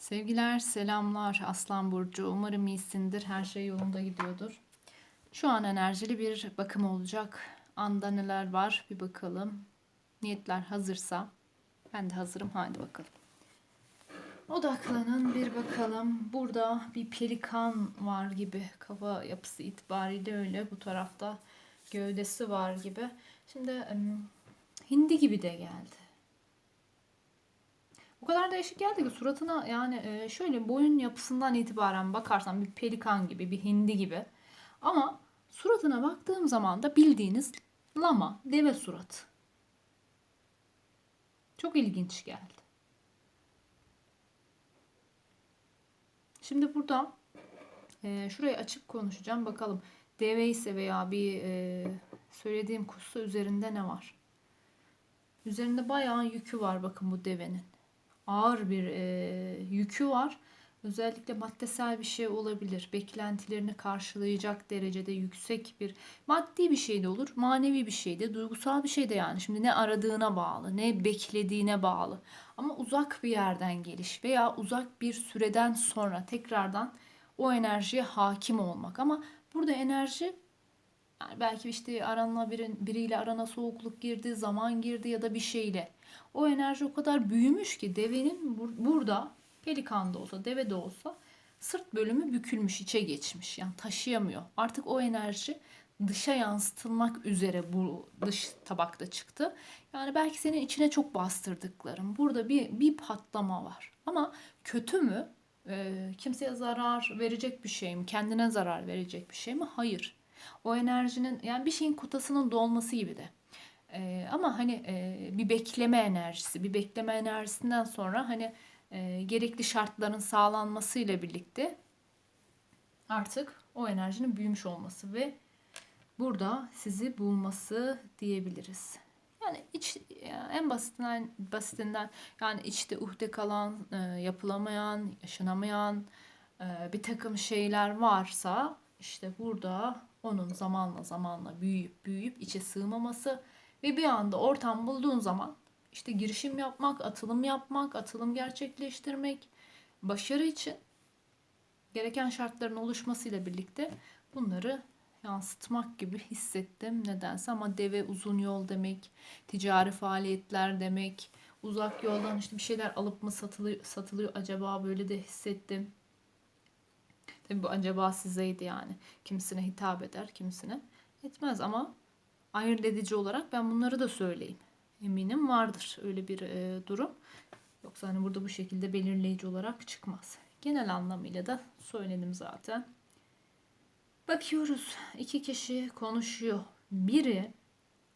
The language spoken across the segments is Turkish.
Sevgiler, selamlar Aslan Burcu. Umarım iyisindir. Her şey yolunda gidiyordur. Şu an enerjili bir bakım olacak. Anda neler var bir bakalım. Niyetler hazırsa ben de hazırım. Haydi bakalım. Odaklanın bir bakalım. Burada bir pelikan var gibi. Kafa yapısı itibariyle öyle. Bu tarafta gövdesi var gibi. Şimdi hindi gibi de geldi. O kadar değişik geldi ki suratına yani e, şöyle boyun yapısından itibaren bakarsan bir pelikan gibi, bir hindi gibi. Ama suratına baktığım zaman da bildiğiniz lama, deve suratı. Çok ilginç geldi. Şimdi burada e, şurayı açık konuşacağım. Bakalım deve ise veya bir e, söylediğim kussa üzerinde ne var? Üzerinde bayağı yükü var bakın bu devenin ağır bir e, yükü var. Özellikle maddesel bir şey olabilir. Beklentilerini karşılayacak derecede yüksek bir maddi bir şey de olur, manevi bir şey de, duygusal bir şey de yani. Şimdi ne aradığına bağlı, ne beklediğine bağlı. Ama uzak bir yerden geliş veya uzak bir süreden sonra tekrardan o enerjiye hakim olmak. Ama burada enerji yani belki işte aranla birin, biriyle arana soğukluk girdi, zaman girdi ya da bir şeyle. O enerji o kadar büyümüş ki devenin bur- burada pelikan da olsa, deve de olsa sırt bölümü bükülmüş, içe geçmiş. Yani taşıyamıyor. Artık o enerji dışa yansıtılmak üzere bu dış tabakta çıktı. Yani belki senin içine çok bastırdıkların. Burada bir bir patlama var. Ama kötü mü? Ee, kimseye zarar verecek bir şey mi? Kendine zarar verecek bir şey mi? Hayır. O enerjinin yani bir şeyin kutasının dolması gibi de. Ee, ama hani e, bir bekleme enerjisi, bir bekleme enerjisinden sonra hani e, gerekli şartların sağlanmasıyla birlikte artık o enerjinin büyümüş olması ve burada sizi bulması diyebiliriz. Yani iç yani en basitinden basitinden yani içte uhde kalan, e, yapılamayan, yaşanamayan e, bir takım şeyler varsa işte burada onun zamanla zamanla büyüyüp büyüyüp içe sığmaması ve bir anda ortam bulduğun zaman işte girişim yapmak, atılım yapmak, atılım gerçekleştirmek, başarı için gereken şartların oluşmasıyla birlikte bunları yansıtmak gibi hissettim nedense ama deve uzun yol demek, ticari faaliyetler demek, uzak yoldan işte bir şeyler alıp mı satılıyor, satılıyor acaba böyle de hissettim. Tabii bu acaba sizeydi yani. Kimisine hitap eder, kimisine etmez ama ayırt edici olarak ben bunları da söyleyeyim. Eminim vardır öyle bir e, durum. Yoksa hani burada bu şekilde belirleyici olarak çıkmaz. Genel anlamıyla da söyledim zaten. Bakıyoruz. iki kişi konuşuyor. Biri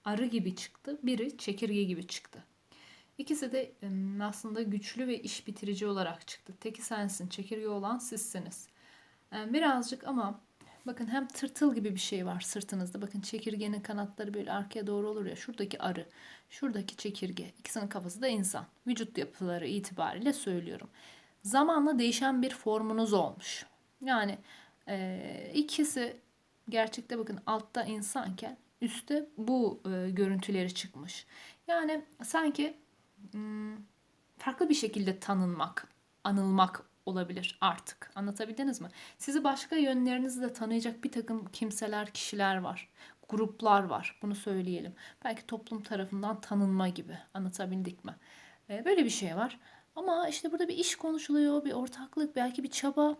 arı gibi çıktı, biri çekirge gibi çıktı. İkisi de aslında güçlü ve iş bitirici olarak çıktı. Teki sensin, çekirge olan sizsiniz. Birazcık ama bakın hem tırtıl gibi bir şey var sırtınızda. Bakın çekirgenin kanatları böyle arkaya doğru olur ya. Şuradaki arı, şuradaki çekirge. İkisinin kafası da insan. Vücut yapıları itibariyle söylüyorum. Zamanla değişen bir formunuz olmuş. Yani e, ikisi gerçekte bakın altta insanken üstte bu e, görüntüleri çıkmış. Yani sanki hmm, farklı bir şekilde tanınmak, anılmak olabilir artık. Anlatabildiniz mi? Sizi başka yönlerinizi de tanıyacak bir takım kimseler, kişiler var. Gruplar var. Bunu söyleyelim. Belki toplum tarafından tanınma gibi. Anlatabildik mi? Ee, böyle bir şey var. Ama işte burada bir iş konuşuluyor, bir ortaklık, belki bir çaba.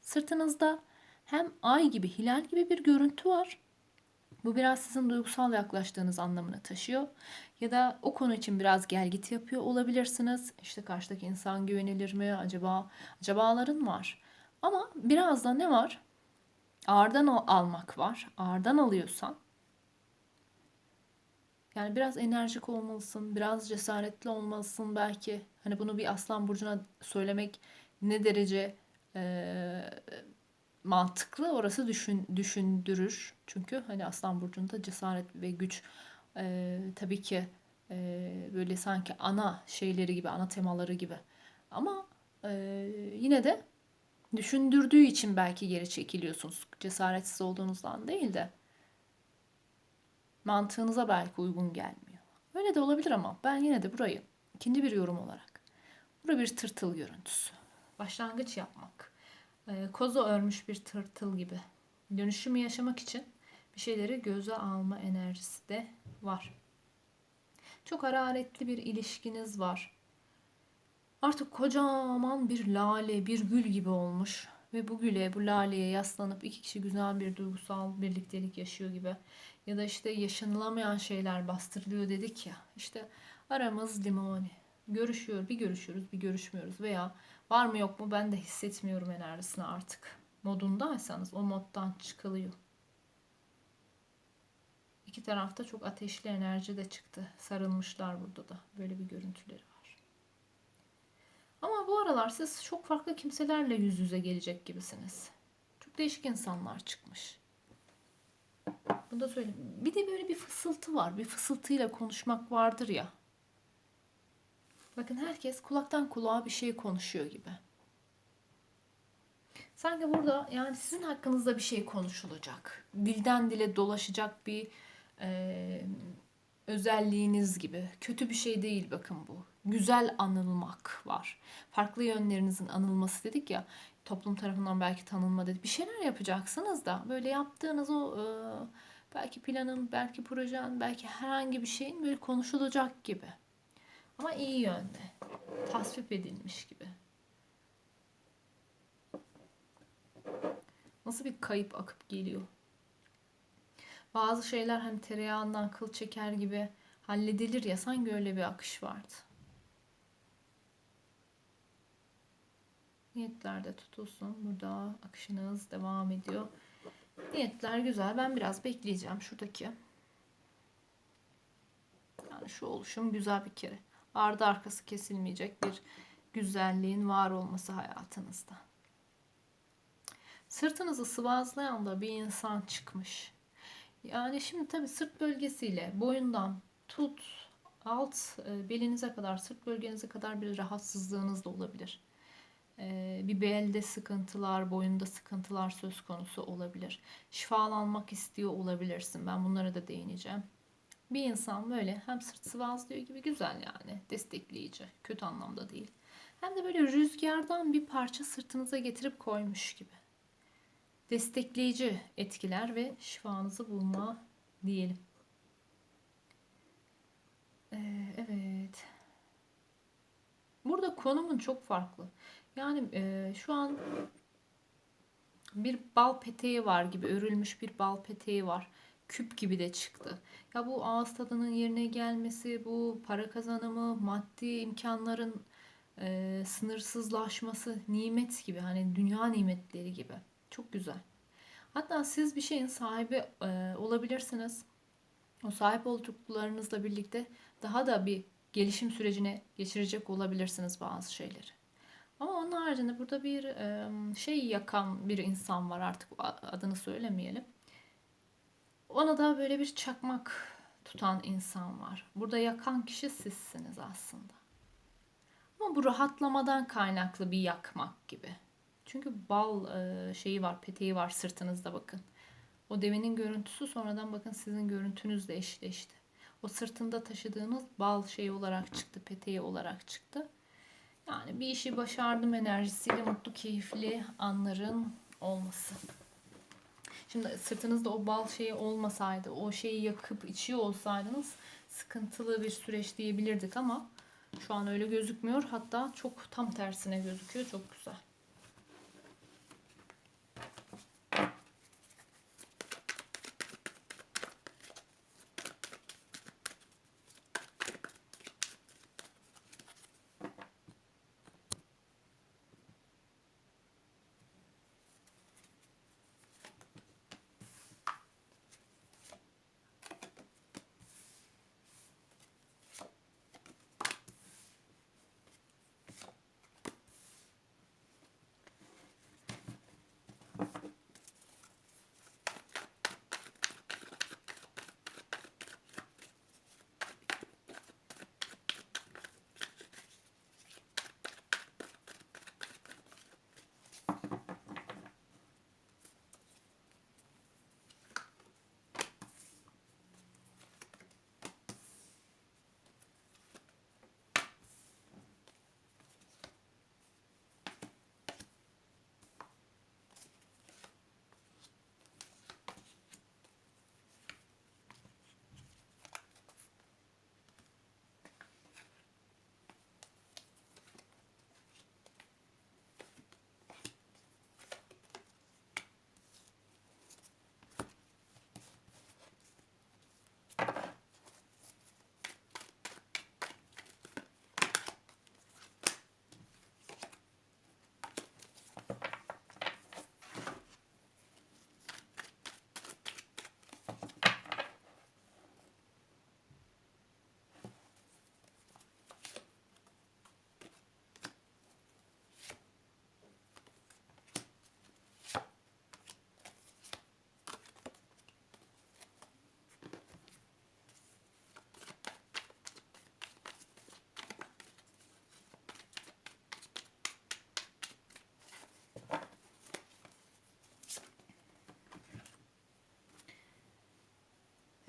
Sırtınızda hem ay gibi, hilal gibi bir görüntü var. Bu biraz sizin duygusal yaklaştığınız anlamını taşıyor. Ya da o konu için biraz gelgit yapıyor olabilirsiniz. İşte karşıdaki insan güvenilir mi? Acaba acabaların var. Ama biraz da ne var? Ağırdan al- almak var. Ağırdan alıyorsan yani biraz enerjik olmalısın, biraz cesaretli olmalısın belki. Hani bunu bir aslan burcuna söylemek ne derece eee, mantıklı orası düşün, düşündürür. Çünkü hani aslan burcunda cesaret ve güç eee, tabii ki eee, böyle sanki ana şeyleri gibi, ana temaları gibi. Ama eee, yine de düşündürdüğü için belki geri çekiliyorsunuz. Cesaretsiz olduğunuzdan değil de mantığınıza belki uygun gelmiyor. Öyle de olabilir ama ben yine de burayı ikinci bir yorum olarak. Burada bir tırtıl görüntüsü. Başlangıç yapmak. Ee, koza örmüş bir tırtıl gibi. Dönüşümü yaşamak için bir şeyleri göze alma enerjisi de var. Çok hararetli bir ilişkiniz var. Artık kocaman bir lale, bir gül gibi olmuş. Ve bu güle, bu laleye yaslanıp iki kişi güzel bir duygusal birliktelik yaşıyor gibi. Ya da işte yaşanılamayan şeyler bastırılıyor dedik ya. İşte aramız limoni. Görüşüyor, bir görüşüyoruz, bir görüşmüyoruz. Veya var mı yok mu ben de hissetmiyorum enerjisini artık. Modundaysanız o moddan çıkılıyor. İki tarafta çok ateşli enerji de çıktı. Sarılmışlar burada da. Böyle bir görüntüleri var. Ama bu aralar siz çok farklı kimselerle yüz yüze gelecek gibisiniz. Çok değişik insanlar çıkmış. Bunu da söyleyeyim. Bir de böyle bir fısıltı var. Bir fısıltıyla konuşmak vardır ya. Bakın herkes kulaktan kulağa bir şey konuşuyor gibi. Sanki burada yani sizin hakkınızda bir şey konuşulacak. Dilden dile dolaşacak bir e, özelliğiniz gibi. Kötü bir şey değil bakın bu. Güzel anılmak var. Farklı yönlerinizin anılması dedik ya. Toplum tarafından belki tanınma dedik. Bir şeyler yapacaksınız da böyle yaptığınız o e, belki planın, belki projen, belki herhangi bir şeyin böyle konuşulacak gibi. Ama iyi yönde. Tasvip edilmiş gibi. Nasıl bir kayıp akıp geliyor. Bazı şeyler hani tereyağından kıl çeker gibi halledilir ya sanki öyle bir akış vardı. Niyetler de tutulsun. Burada akışınız devam ediyor. Niyetler güzel. Ben biraz bekleyeceğim şuradaki. Yani şu oluşum güzel bir kere. Ardı arkası kesilmeyecek bir güzelliğin var olması hayatınızda. Sırtınızı sıvazlayan da bir insan çıkmış. Yani şimdi tabii sırt bölgesiyle boyundan tut alt e, belinize kadar sırt bölgenize kadar bir rahatsızlığınız da olabilir. E, bir belde sıkıntılar, boyunda sıkıntılar söz konusu olabilir. Şifalanmak istiyor olabilirsin. Ben bunlara da değineceğim. Bir insan böyle hem sırt sıvazlıyor gibi güzel yani destekleyici, kötü anlamda değil. Hem de böyle rüzgardan bir parça sırtınıza getirip koymuş gibi destekleyici etkiler ve şifanızı bulma diyelim. Ee, evet. Burada konumun çok farklı. Yani e, şu an bir bal peteği var gibi örülmüş bir bal peteği var. Küp gibi de çıktı. Ya bu ağız tadının yerine gelmesi, bu para kazanımı, maddi imkanların e, sınırsızlaşması, nimet gibi hani dünya nimetleri gibi. Çok güzel. Hatta siz bir şeyin sahibi e, olabilirsiniz. O sahip olduklarınızla birlikte daha da bir gelişim sürecine geçirecek olabilirsiniz bazı şeyleri. Ama onun haricinde burada bir e, şey yakan bir insan var artık adını söylemeyelim. Ona da böyle bir çakmak tutan insan var. Burada yakan kişi sizsiniz aslında. Ama bu rahatlamadan kaynaklı bir yakmak gibi. Çünkü bal e, şeyi var, peteği var sırtınızda bakın. O devenin görüntüsü sonradan bakın sizin görüntünüzle eşleşti. O sırtında taşıdığınız bal şeyi olarak çıktı, peteği olarak çıktı. Yani bir işi başardım enerjisiyle mutlu, keyifli anların olması. Şimdi sırtınızda o bal şeyi olmasaydı, o şeyi yakıp içiyor olsaydınız sıkıntılı bir süreç diyebilirdik ama şu an öyle gözükmüyor. Hatta çok tam tersine gözüküyor. Çok güzel.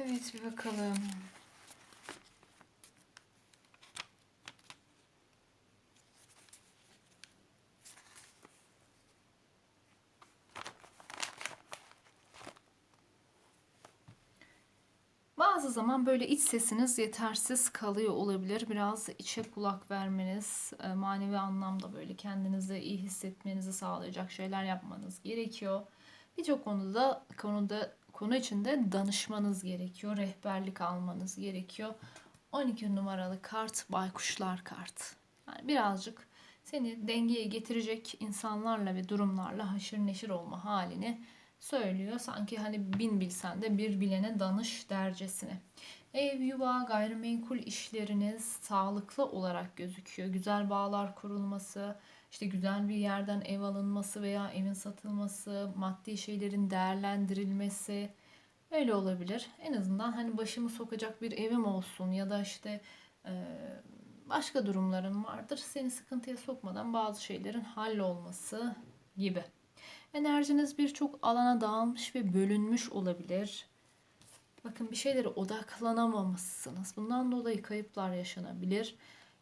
Evet bir bakalım. Bazı zaman böyle iç sesiniz yetersiz kalıyor olabilir. Biraz içe kulak vermeniz, e, manevi anlamda böyle kendinizi iyi hissetmenizi sağlayacak şeyler yapmanız gerekiyor. Birçok konuda konuda konu içinde danışmanız gerekiyor, rehberlik almanız gerekiyor. 12 numaralı kart baykuşlar kart. Yani birazcık seni dengeye getirecek insanlarla ve durumlarla haşır neşir olma halini söylüyor. Sanki hani bin bilsen de bir bilene danış dercesine. Ev, yuva, gayrimenkul işleriniz sağlıklı olarak gözüküyor. Güzel bağlar kurulması, işte güzel bir yerden ev alınması veya evin satılması, maddi şeylerin değerlendirilmesi öyle olabilir. En azından hani başımı sokacak bir evim olsun ya da işte başka durumların vardır. Seni sıkıntıya sokmadan bazı şeylerin hallolması gibi. Enerjiniz birçok alana dağılmış ve bölünmüş olabilir. Bakın bir şeylere odaklanamamışsınız. Bundan dolayı kayıplar yaşanabilir.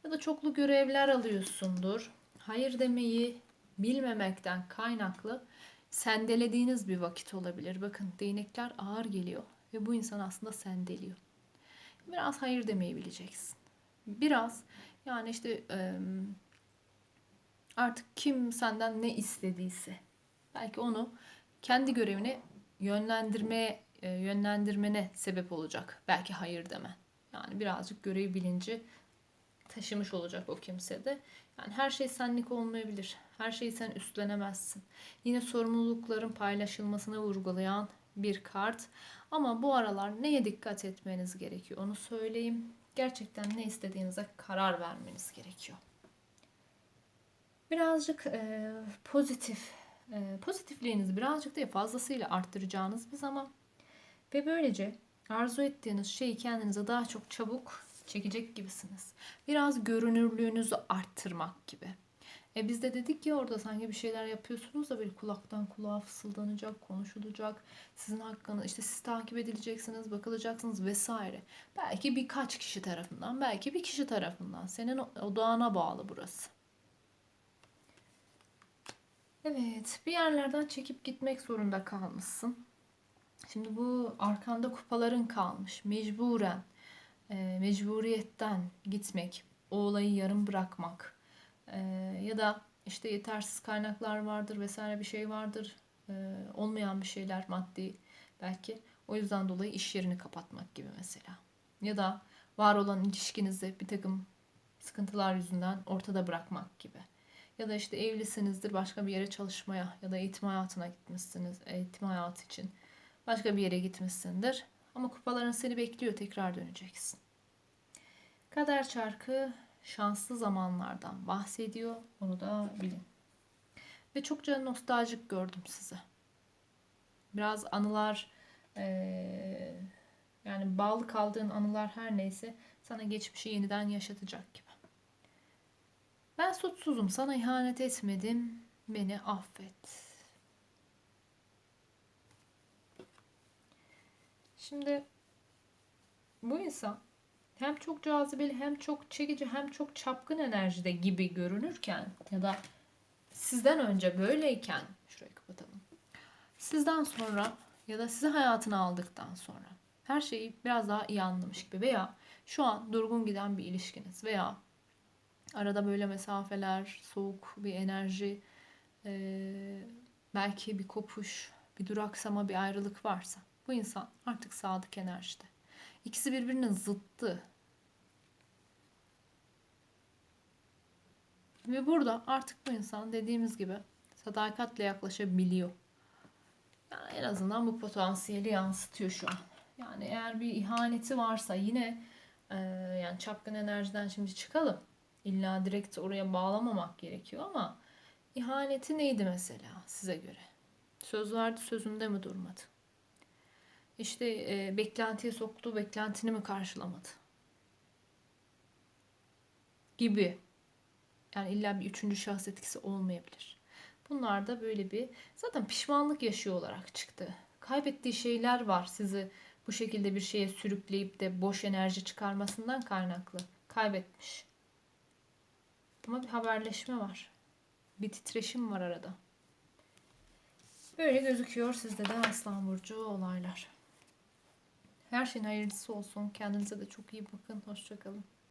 Ya da çoklu görevler alıyorsundur. Hayır demeyi bilmemekten kaynaklı sendelediğiniz bir vakit olabilir. Bakın değnekler ağır geliyor ve bu insan aslında sendeliyor. Biraz hayır demeyi bileceksin. Biraz yani işte artık kim senden ne istediyse belki onu kendi görevine yönlendirmeye yönlendirmene sebep olacak. Belki hayır demen. Yani birazcık görev bilinci taşımış olacak o kimse de. Yani her şey senlik olmayabilir. Her şeyi sen üstlenemezsin. Yine sorumlulukların paylaşılmasını vurgulayan bir kart. Ama bu aralar neye dikkat etmeniz gerekiyor onu söyleyeyim. Gerçekten ne istediğinize karar vermeniz gerekiyor. Birazcık e, pozitif e, pozitifliğinizi birazcık değil fazlasıyla arttıracağınız bir zaman. Ve böylece arzu ettiğiniz şeyi kendinize daha çok çabuk çekecek gibisiniz. Biraz görünürlüğünüzü arttırmak gibi. E biz de dedik ki orada sanki bir şeyler yapıyorsunuz da böyle kulaktan kulağa fısıldanacak, konuşulacak. Sizin hakkınız işte siz takip edileceksiniz, bakılacaksınız vesaire. Belki birkaç kişi tarafından, belki bir kişi tarafından. Senin odağına bağlı burası. Evet, bir yerlerden çekip gitmek zorunda kalmışsın. Şimdi bu arkanda kupaların kalmış. Mecburen, e, mecburiyetten gitmek, o olayı yarım bırakmak e, ya da işte yetersiz kaynaklar vardır vesaire bir şey vardır. E, olmayan bir şeyler maddi belki. O yüzden dolayı iş yerini kapatmak gibi mesela. Ya da var olan ilişkinizi bir takım sıkıntılar yüzünden ortada bırakmak gibi. Ya da işte evlisinizdir başka bir yere çalışmaya ya da eğitim hayatına gitmişsiniz. Eğitim hayatı için başka bir yere gitmişsindir. Ama kupaların seni bekliyor tekrar döneceksin. Kader çarkı şanslı zamanlardan bahsediyor. Onu da bilin. Ve çokça nostaljik gördüm size. Biraz anılar ee, yani bağlı kaldığın anılar her neyse sana geçmişi yeniden yaşatacak gibi. Ben suçsuzum, sana ihanet etmedim, beni affet. Şimdi bu insan hem çok cazibeli hem çok çekici hem çok çapkın enerjide gibi görünürken ya da sizden önce böyleyken şurayı kapatalım. Sizden sonra ya da sizi hayatına aldıktan sonra her şeyi biraz daha iyi anlamış gibi veya şu an durgun giden bir ilişkiniz veya Arada böyle mesafeler, soğuk bir enerji, belki bir kopuş, bir duraksama, bir ayrılık varsa bu insan artık sadık enerjide. İkisi birbirinin zıttı. Ve burada artık bu insan dediğimiz gibi sadakatle yaklaşabiliyor. Yani en azından bu potansiyeli yansıtıyor şu an. Yani eğer bir ihaneti varsa yine e, yani çapkın enerjiden şimdi çıkalım İlla direkt oraya bağlamamak gerekiyor ama ihaneti neydi mesela size göre? Söz verdi sözünde mi durmadı? işte e, beklentiye soktu, beklentini mi karşılamadı? Gibi. Yani illa bir üçüncü şahıs etkisi olmayabilir. Bunlar da böyle bir zaten pişmanlık yaşıyor olarak çıktı. Kaybettiği şeyler var sizi bu şekilde bir şeye sürükleyip de boş enerji çıkarmasından kaynaklı. Kaybetmiş. Ama bir haberleşme var. Bir titreşim var arada. Böyle gözüküyor sizde de Aslan Burcu olaylar. Her şeyin hayırlısı olsun. Kendinize de çok iyi bakın. Hoşçakalın.